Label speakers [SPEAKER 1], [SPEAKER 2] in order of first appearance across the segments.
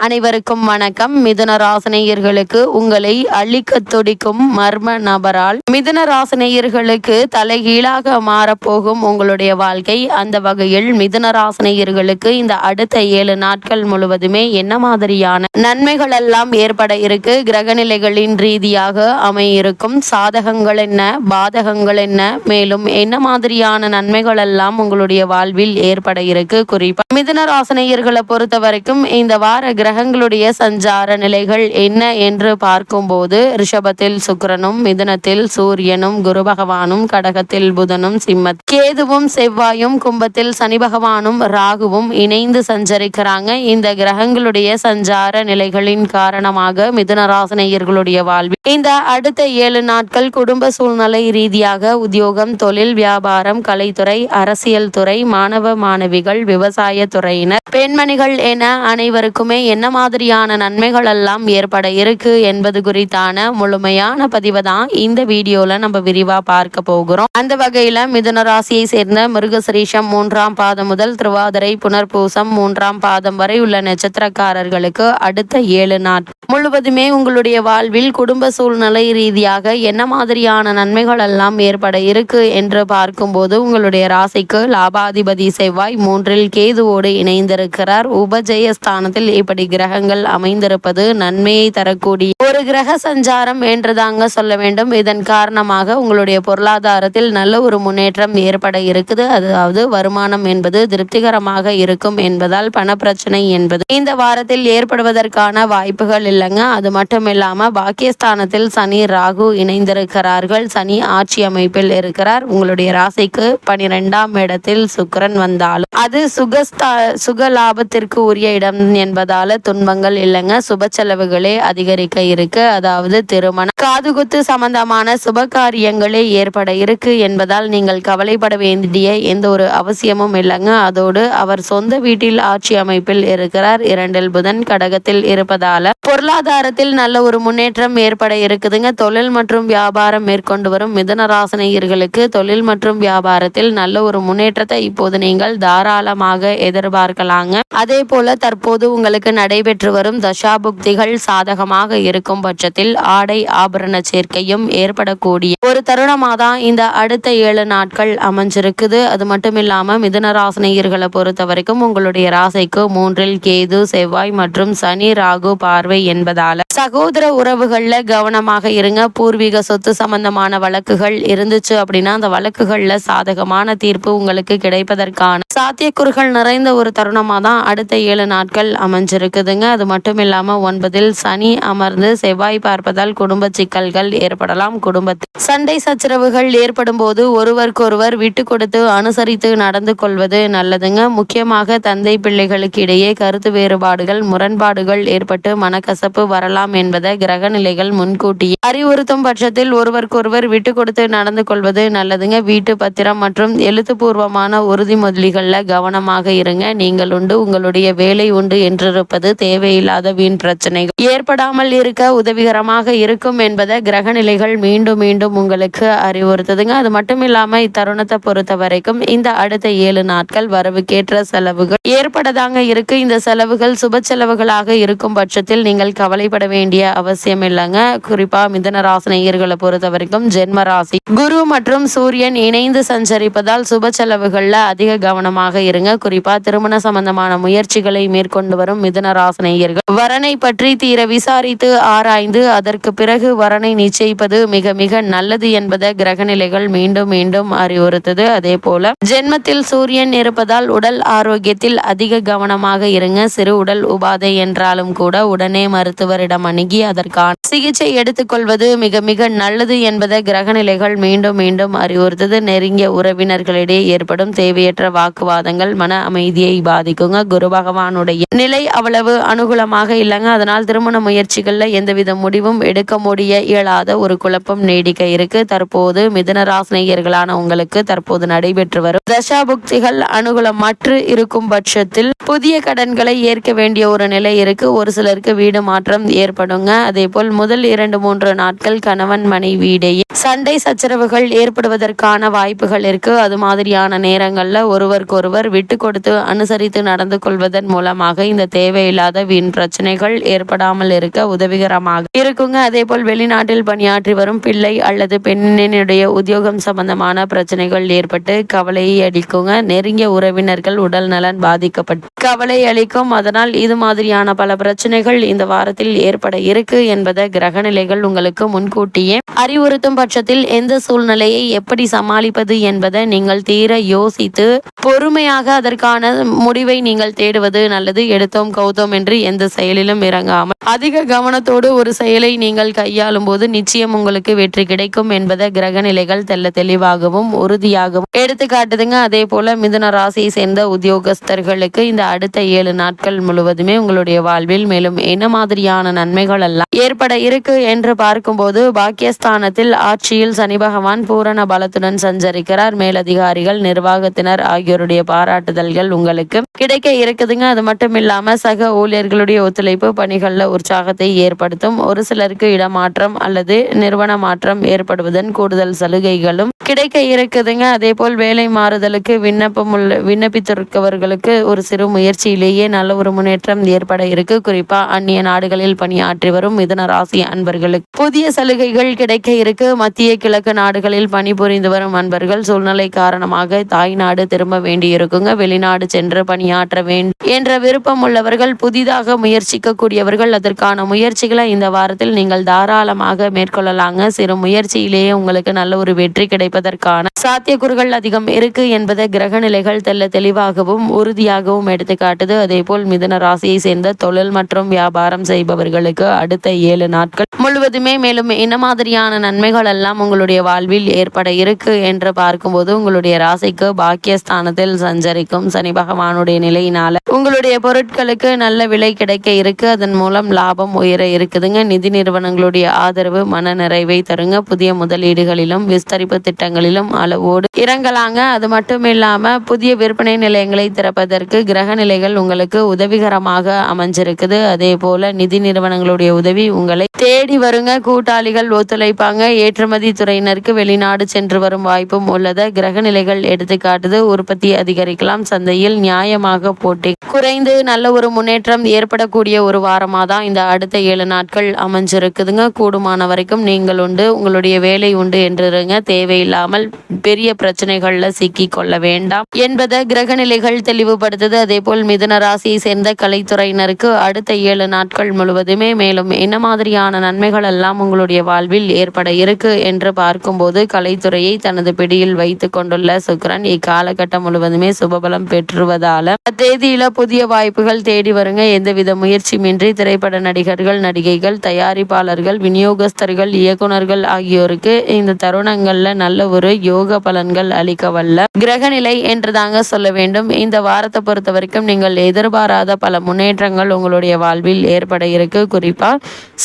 [SPEAKER 1] அனைவருக்கும் வணக்கம். மிதுன ராசினியர்களுக்கு உங்களை அழிக்க துடிக்கும் மர்ம நபரால். மிதுன ராசினியர்களுக்கு தலைகீழாக மாறப்போகும் உங்களுடைய வாழ்க்கை. அந்த வகையில் மிதுன ராசினியர்களுக்கு இந்த அடுத்த ஏழு நாட்கள் முழுவதுமே என்ன மாதிரியான நன்மைகள் எல்லாம் ஏற்பட இருக்கு? கிரகநிலைகளின் ரீதியாக அமையிருக்கும். சாதகங்கள் என்ன? பாதகங்கள் என்ன? மேலும் என்ன மாதிரியான நன்மைகள் எல்லாம் உங்களுடைய வாழ்வில் ஏற்பட இருக்கு? குறிப்பா மிதுன ராசினியர்களை பொறுத்த வரைக்கும் இந்த வார கிரகங்களுடைய சஞ்சார நிலைகள் என்ன என்று பார்க்கும்போது ரிஷபத்தில் சுக்கரனும் மிதுனத்தில் சூரியனும் குரு பகவானும் கடகத்தில் புதனும் சிம்மத் கேதுவும் செவ்வாயும் கும்பத்தில் சனி பகவானும் ராகுவும் இணைந்து சஞ்சரிக்கிறாங்க. இந்த கிரகங்களுடைய சஞ்சார நிலைகளின் காரணமாக மிதுன ராசினியர்களுடைய வாழ்வில் இந்த அடுத்த ஏழு நாட்கள் குடும்ப சூழ்நிலை ரீதியாக உத்தியோகம் தொழில் வியாபாரம் கலைத்துறை அரசியல் துறை மாணவ மாணவிகள் விவசாய துறையினர் பெண்மணிகள் என அனைவருக்குமே என்ன மாதிரியான நன்மைகள் எல்லாம் ஏற்பட இருக்கு என்பது குறித்தான முழுமையான பதிவை தான் இந்த வீடியோல நம்ம விரிவா பார்க்க போகிறோம். அந்த வகையில மிதுன ராசியை சேர்ந்த மிருகசிரீஷம் மூன்றாம் பாதம் முதல் திருவாதிரை புனர்பூசம் மூன்றாம் பாதம் வரை உள்ள நட்சத்திரக்காரர்களுக்கு அடுத்த ஏழு நாள். முழுவதுமே உங்களுடைய வாழ்வில் குடும்ப சூழ்நிலை ரீதியாக என்ன மாதிரியான நன்மைகள் எல்லாம் ஏற்பட இருக்கு என்று பார்க்கும்போது உங்களுடைய ராசிக்கு லாபாதிபதி செவ்வாய் மூன்றில் கேது கேதுவோடு இணைந்திருக்கிறார். உபஜயஸ்தானத்தில் இப்படி கிரகங்கள் அமைந்திருப்பது நன்மையை தரக்கூடிய ஒரு கிரக சஞ்சாரம் என்றுதாங்க சொல்ல வேண்டும். இதன் காரணமாக உங்களுடைய பொருளாதாரத்தில் நல்ல ஒரு முன்னேற்றம் ஏற்பட இருக்குது. அதாவது வருமானம் என்பது திருப்திகரமாக இருக்கும் என்பதால் பணப்பிரச்சனை என்பது இந்த வாரத்தில் ஏற்படுவதற்கான வாய்ப்புகள் இல்லைங்க. அது மட்டும் இல்லாம பாக்கியஸ்தானத்தில் சனி ராகு இணைந்திருக்கிறார்கள். சனி ஆட்சி அமைப்பில் இருக்கிறார். உங்களுடைய ராசிக்கு பனிரெண்டாம் இடத்தில் சுக்கிரன் வந்தாலும் அது சுகஸ்த சுக லாபத்திற்கு உரிய இடம் என்பதால துன்பங்கள் இல்லைங்க. சுப செலவுகளே அதிகரிக்க இருக்கு. அதாவது திருமணம் காதுகுத்து சம்பந்தமான சுப காரியங்களே ஏற்பட இருக்கு என்பதால் நீங்கள் கவலைப்பட வேண்டிய எந்த ஒரு அவசியமும் இல்லைங்க. அதோடு அவர் சொந்த வீட்டில் ஆட்சி அமைப்பில் இருக்கிறார். இரண்டில் புதன் கடகத்தில் இருப்பதால பொருளாதாரத்தில் நல்ல ஒரு முன்னேற்றம் ஏற்பட இருக்குதுங்க. தொழில் மற்றும் வியாபாரம் மேற்கொண்டு வரும் மிதன ராசனையர்களுக்கு தொழில் மற்றும் வியாபாரத்தில் நல்ல ஒரு முன்னேற்றத்தை இப்போது நீங்கள் தாராளமாக எதிர்பார்க்கலாங்க. அதே போல தற்போது உங்களுக்கு நடைபெற்று வரும் தசாபுக்திகள் சாதகமாக இருக்கும் பட்சத்தில் ஆடை ஆபரண சேர்க்கையும் ஏற்படக்கூடிய ஒரு தருணமாக தான் இந்த அடுத்த ஏழு நாட்கள் அமைஞ்சிருக்குது. அது மட்டும் இல்லாம மிதுன ராசினியர்களை பொறுத்த வரைக்கும் உங்களுடைய ராசிக்கு மூன்றில் கேது செவ்வாய் மற்றும் சனி ராகு பார்வை என்பதால சகோதர உறவுகள்ல கவனமாக இருங்க. பூர்வீக சொத்து சம்பந்தமான வழக்குகள் இருந்துச்சு அப்படின்னா அந்த வழக்குகள்ல சாதகமான தீர்ப்பு உங்களுக்கு கிடைப்பதற்கான சாத்தியக்கூறுகள் நிறைந்த ஒரு தருணமாக தான் அடுத்த ஏழு நாட்கள் அமைஞ்சிருக்குதுங்க. அது மட்டும் இல்லாமல் ஒன்பதில் சனி அமர்ந்து செவ்வாய் பார்ப்பதால் குடும்ப சிக்கல்கள் ஏற்படலாம். குடும்பத்தில் சண்டை சச்சரவுகள் ஏற்படும் போது ஒருவருக்கொருவர் விட்டு கொடுத்து அனுசரித்து நடந்து கொள்வது நல்லதுங்க. முக்கியமாக தந்தை பிள்ளைகளுக்கு இடையே கருத்து வேறுபாடுகள் முரண்பாடுகள் ஏற்பட்டு மனக்கசப்பு வரலாம் என்பதை கிரக நிலைகள் முன்கூட்டியே அறிவுறுத்தும் பட்சத்தில் ஒருவருக்கொருவர் விட்டு கொடுத்து நடந்து கொள்வது நல்லதுங்க. வீட்டு பத்திரம் மற்றும் எழுத்துப்பூர்வமான உறுதிமொழிகளில் கவனமாக இரு இருங்க நீங்கள் உண்டு உங்களுடைய வேலை உண்டு என்றிருப்பது தேவையில்லாத வீண் பிரச்சனைகள். ஏற்படாமல் இருக்க உதவிகரமாக இருக்கும் என்பதை கிரக நிலைகள் மீண்டும் மீண்டும் உங்களுக்கு அறிவுறுத்துதுங்க. அது மட்டும் இல்லாம இத்தருணத்தை பொறுத்த வரைக்கும் இந்த அடுத்த ஏழு நாட்கள் வரவுக்கேற்ற செலவுகள். ஏற்படதாங்க இருக்கு. இந்த செலவுகள் சுப செலவுகளாக இருக்கும் பட்சத்தில் நீங்கள் கவலைப்பட வேண்டிய அவசியம் இல்லைங்க. குறிப்பா மிதன ராசினியர்களை பொறுத்த வரைக்கும் ஜென்ம ராசி. குரு மற்றும் சூரியன் இணைந்து சஞ்சரிப்பதால் சுப செலவுகள்ல அதிக கவனமாக இருங்க. குறிப்பா திருமண சம்பந்தமான முயற்சிகளை மேற்கொண்டு வரும் மிதனராசனையர்கள் வரனை பற்றி தீர விசாரித்து ஆராய்ந்து அதற்கு பிறகு வரனை நிச்சயிப்பது மிக மிக நல்லது என்பதை கிரகநிலைகள் மீண்டும் மீண்டும் அறிவுறுத்தது. அதே போல ஜென்மத்தில் சூரியன் இருப்பதால் உடல் ஆரோக்கியத்தில் அதிக கவனமாக இருங்க. சிறு உடல் உபாதை என்றாலும் கூட உடனே மருத்துவரிடம் அணுகி அதற்கான சிகிச்சை எடுத்துக்கொள்வது மிக மிக நல்லது என்பதை கிரகநிலைகள் மீண்டும் மீண்டும் அறிவுறுத்தது. நெருங்கிய உறவினர்களிடையே ஏற்படும் தேவையற்ற வாக்குவாதங்கள் மன அமைதியை பாதிக்குங்க. குரு பகவானுடைய நிலை அவ்வளவு அனுகூலமாக இல்லைங்க. அதனால் திருமண முயற்சிகளில் எந்தவித முடிவும் எடுக்க முடிய இயலாத ஒரு குழப்பம் நீடிக்க இருக்கு. தற்போது மிதனராசினியர்களான உங்களுக்கு தற்போது நடைபெற்று வரும். தசாபுக்திகள் அனுகூலமற்று இருக்கும் பட்சத்தில் புதிய கடன்களை ஏற்க வேண்டிய ஒரு நிலை இருக்கு. ஒரு சிலருக்கு வீடு மாற்றம் ஏற்படுங்க. அதே போல் முதல் இரண்டு மூன்று நாட்கள் கணவன் மனைவியிடையே சண்டை சச்சரவுகள் ஏற்படுவதற்கான வாய்ப்புகள் இருக்கு. அது மாதிரியான நேரங்கள்ல ஒருவருக்கொருவர் விட்டு கொடுத்து அனுசரித்து நடந்து கொள்வதன் மூலமாக இந்த தேவையில்லாத வீண் பிரச்சனைகள் ஏற்படாமல் இருக்க உதவிகரமாக இருக்குங்க. அதே போல் வெளிநாட்டில் பணியாற்றி வரும் பிள்ளை அல்லது பெண்ணினுடைய உத்தியோகம் சம்பந்தமான பிரச்சனைகள் ஏற்பட்டு கவலையை அளிக்குங்க. நெருங்கிய உறவினர்கள் உடல் நலன் பாதிக்கப்பட்டு கவலை அளிக்கும். அதனால் இது மாதிரியான பல பிரச்சனைகள் இந்த வாரத்தில் ஏற்பட இருக்கு என்பதை கிரகநிலைகள் உங்களுக்கு முன்கூட்டியே அறிவுறுத்தும் பட்சத்தில் எந்த சூழ்நிலையை எப்படி சமாளிப்பது என்பதை நீங்கள் தீர யோசித்து பொறுமையாக அதற்கான முடிவை நீங்கள் தேடுவது நல்லது. எடுத்தோம் கௌதம் என்று எந்த செயலிலும் இறங்காமல். அதிக கவனத்தோடு ஒரு செயலை நீங்கள் கையாளும் போது நிச்சயம் உங்களுக்கு வெற்றி கிடைக்கும் என்பதை கிரக நிலைகள் தெல்ல தெளிவாகவும் உறுதியாகவும் எடுத்து காட்டுதுங்க அதே போல மிதுன ராசியை சேர்ந்த உத்தியோகஸ்தர்களுக்கு இந்த அடுத்த ஏழு நாட்கள் முழுவதுமே உங்களுடைய வாழ்வில் மேலும் என்ன மாதிரியான நன்மைகள் எல்லாம் ஏற்பட இருக்கு என்று பார்க்கும்போது பாக்கியஸ்தானத்தில் ஆட்சியில் சனி பகவான் பூரண பலத்துடன் சஞ்சரிக்கிறார். மேலதிகாரிகள் நிர்வாகத்தினர் ஆகியோருடைய பாராட்டுதல்கள் பணிகள் உங்களுக்கு கிடைக்க இருக்குதுங்க. அது மட்டும் இல்லாம சக ஊழியர்களுடைய ஒத்துழைப்பு பணிகள்ல உற்சாகத்தை ஏற்படுத்தும். ஒரு சிலருக்கு இடமாற்றம் அல்லது நிறுவன மாற்றம் ஏற்படுவதன் கூடுதல் சலுகைகளும் கிடைக்க இருக்குதுங்க. அதே போல் வேலை மாறுதலுக்கு விண்ணப்பம் உள்ள விண்ணப்பித்திருக்கவர்களுக்கு ஒரு சிறு முயற்சியிலேயே நல்ல ஒரு முன்னேற்றம் ஏற்பட இருக்கு. குறிப்பா அந்நிய நாடுகளில் பணியாற்றி வரும் மிதன ராசி அன்பர்களுக்கு புதிய சலுகைகள் கிடைக்க இருக்கு. மத்திய கிழக்கு நாடுகளில் பணிபுரிந்து வரும் அன்பர்கள் சூழ்நிலை காரணமாக தாய் நாடு திரும்ப வேண்டியிருக்குங்க. வெளிநாடு வெளிநாடு சென்று பணியாற்ற வேண்டும் என்ற விருப்பம் உள்ளவர்கள் புதிதாக முயற்சிக்க கூடியவர்கள் அதற்கான முயற்சிகளை இந்த வாரத்தில் நீங்கள் தாராளமாக மேற்கொள்ளலாங்க. சிறு முயற்சியிலேயே உங்களுக்கு நல்ல ஒரு வெற்றி கிடைப்பதற்கான சாத்தியக்கூறுகள் அதிகம் இருக்கு என்பதை கிரக நிலைகள் தெல்ல தெளிவாகவும் உறுதியாகவும் எடுத்துக்காட்டுது. அதே போல் மிதுன ராசியை சேர்ந்த தொழில் மற்றும் வியாபாரம் செய்பவர்களுக்கு அடுத்த ஏழு நாட்கள் முழுவதுமே மேலும் என்ன மாதிரியான நன்மைகள் எல்லாம் உங்களுடைய வாழ்வில் ஏற்பட இருக்கு என்று பார்க்கும்போது உங்களுடைய ராசிக்கு பாக்கியஸ்தானத்தில் சஞ்சரிக்கும் சனி பகவானுடைய நிலையினால உங்களுடைய பொருட்களுக்கு நல்ல விலை கிடைக்க இருக்கு. அதன் மூலம் லாபம் உயர இருக்குதுங்க. நிதி நிறுவனங்களுடைய ஆதரவு மன நிறைவை தருங்க. புதிய முதலீடுகளிலும் விஸ்தரிப்பு திட்டங்களிலும் அளவோடு இறங்கலாங்க. அது மட்டும் இல்லாம புதிய விற்பனை நிலையங்களை திறப்பதற்கு கிரக நிலைகள் உங்களுக்கு உதவிகரமாக அமைஞ்சிருக்குது. அதே போல நிதி நிறுவனங்களுடைய உதவி உங்களை தேடி வருங்க. கூட்டாளிகள் ஒத்துழைப்பாங்க. ஏற்றுமதி துறையினருக்கு வெளிநாடு சென்று வரும் வாய்ப்பும் உள்ளது. கிரக நிலைகள் எடுத்துக்காட்டுது. உற்பத்தி அதிகரிக்கலாம். சந்தை சந்தையில் நியாயமாக போட்டி. குறைந்து நல்ல ஒரு முன்னேற்றம் ஏற்படக்கூடிய ஒரு வாரமாக தான் இந்த அடுத்த ஏழு நாட்கள் அமைஞ்சிருக்குதுங்க. கூடுமான வரைக்கும் நீங்கள் உண்டு உங்களுடைய வேலை உண்டு என்றுருங்க தேவையில்லாமல் பெரிய பிரச்சனைகள்ல சிக்கி கொள்ள வேண்டாம் என்பதை கிரக நிலைகள் தெளிவுபடுத்துது. அதே போல் மிதன ராசியை சேர்ந்த கலைத்துறையினருக்கு அடுத்த ஏழு நாட்கள் முழுவதுமே மேலும் என்ன மாதிரியான நன்மைகள் எல்லாம் உங்களுடைய வாழ்வில் ஏற்பட இருக்கு என்று பார்க்கும்போது கலைத்துறையை தனது பிடியில் வைத்து கொண்டுள்ள சுக்கரன் இக்காலகட்டம் முழுவதுமே சுபபலம் பெற்று பெற்றுவதால அத்தேதியில புதிய வாய்ப்புகள் தேடி வருங்க. எந்தவித முயற்சியுமின்றி திரைப்பட நடிகர்கள் நடிகைகள் தயாரிப்பாளர்கள் விநியோகஸ்தர்கள் இயக்குனர்கள் ஆகியோருக்கு இந்த தருணங்கள்ல நல்ல ஒரு யோக பலன்கள் அளிக்க வல்ல கிரகநிலை என்று தாங்க சொல்ல வேண்டும். இந்த வாரத்தை பொறுத்த வரைக்கும் நீங்கள் எதிர்பாராத பல முன்னேற்றங்கள் உங்களுடைய வாழ்வில் ஏற்பட இருக்கு. குறிப்பா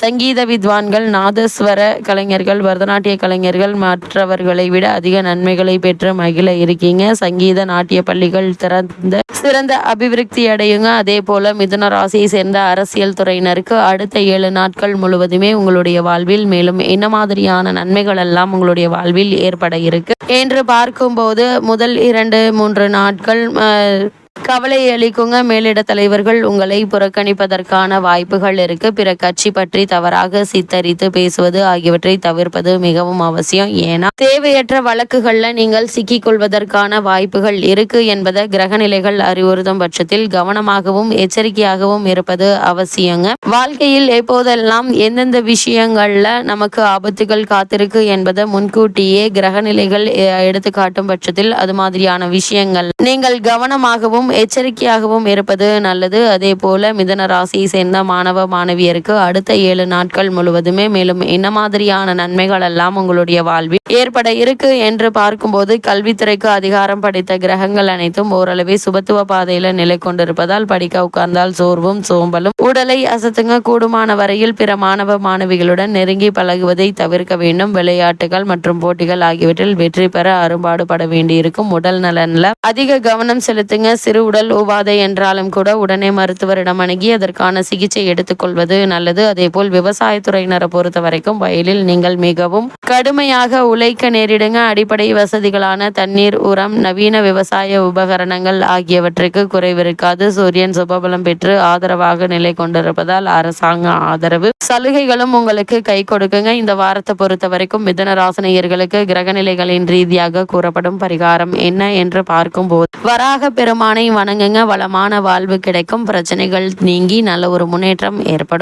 [SPEAKER 1] சங்கீத வித்வான்கள் நாதஸ்வர கலைஞர்கள் பரதநாட்டிய கலைஞர்கள் மற்றவர்களை விட அதிக நன்மைகளை பெற்று மகிழ இருக்கீங்க. சங்கீத நாட்டிய பள்ளிகள் திற சிறந்த அபிவிருத்தி அடையுங்க. அதே போல மிதுன ராசியை சேர்ந்த அரசியல் துறையினருக்கு அடுத்த ஏழு நாட்கள் முழுவதுமே உங்களுடைய வாழ்வில் மேலும் என்ன மாதிரியான நன்மைகள் எல்லாம் உங்களுடைய வாழ்வில் ஏற்பட இருக்கு. என்று பார்க்கும்போது முதல் இரண்டு மூன்று நாட்கள் அஹ், கவலை அளிக்குங்க. மேலிட தலைவர்கள் உங்களை புறக்கணிப்பதற்கான வாய்ப்புகள் இருக்கு. பிற கட்சி பற்றி தவறாக சித்தரித்து பேசுவது ஆகியவற்றை தவிர்ப்பது மிகவும் அவசியம். ஏன்னா தேவையற்ற வழக்குகள்ல நீங்கள் சிக்கிக் கொள்வதற்கான வாய்ப்புகள் இருக்கு என்பதை கிரகநிலைகள் அறிவுறுத்தும் பட்சத்தில் கவனமாகவும் எச்சரிக்கையாகவும் இருப்பது அவசியங்க. வாழ்க்கையில் எப்போதெல்லாம் எந்தெந்த விஷயங்கள்ல நமக்கு ஆபத்துகள் காத்திருக்கு என்பதை முன்கூட்டியே கிரகநிலைகள் எடுத்துக்காட்டும் எடுத்து காட்டும் பட்சத்தில் அது மாதிரியான விஷயங்கள். நீங்கள் கவனமாகவும் எச்சரிக்கையாகவும் இருப்பது நல்லது. அதே போல மிதன ராசியை சேர்ந்த மாணவ மாணவியருக்கு அடுத்த ஏழு நாட்கள் முழுவதுமே மேலும் என்ன மாதிரியான நன்மைகள் எல்லாம் உங்களுடைய வாழ்வில் ஏற்பட இருக்கு என்று பார்க்கும்போது கல்வித்துறைக்கு அதிகாரம் படைத்த கிரகங்கள் அனைத்தும் ஓரளவே சுபத்துவ பாதையில நிலை கொண்டிருப்பதால் படிக்க உட்கார்ந்தால் சோர்வும் சோம்பலும் உடலை அசத்துங்க கூடுமான வரையில் பிற மாணவ மாணவிகளுடன் நெருங்கி பழகுவதை தவிர்க்க வேண்டும். விளையாட்டுகள் மற்றும் போட்டிகள் ஆகியவற்றில் வெற்றி பெற அரும்பாடுபட வேண்டியிருக்கும். உடல் நலன்ல அதிக கவனம் செலுத்துங்க. சிறு உடல் உபாதை என்றாலும் கூட உடனே மருத்துவரிடம் அணுகி அதற்கான சிகிச்சை எடுத்துக்கொள்வது நல்லது. அதேபோல் விவசாயத்துறையினரை பொறுத்த வரைக்கும் வயலில் நீங்கள் மிகவும் கடுமையாக உழைக்க நேரிடுங்க. அடிப்படை வசதிகளான தண்ணீர் உரம் நவீன விவசாய உபகரணங்கள் ஆகியவற்றுக்கு குறைவிருக்காது. சூரியன் சுபபலம் பெற்று ஆதரவாக நிலை கொண்டிருப்பதால் அரசாங்க ஆதரவு சலுகைகளும் உங்களுக்கு கை கொடுக்குங்க. இந்த வாரத்தை பொறுத்த வரைக்கும் மிதன ராசினியர்களுக்கு கிரகநிலைகளின் ரீதியாக கூறப்படும் பரிகாரம் என்ன என்று பார்க்கும்போது வராக பெருமானை வணங்குங்க. வளமான வாழ்வு கிடைக்கும். பிரச்சனைகள் நீங்கி நல்ல ஒரு முன்னேற்றம் ஏற்படும்.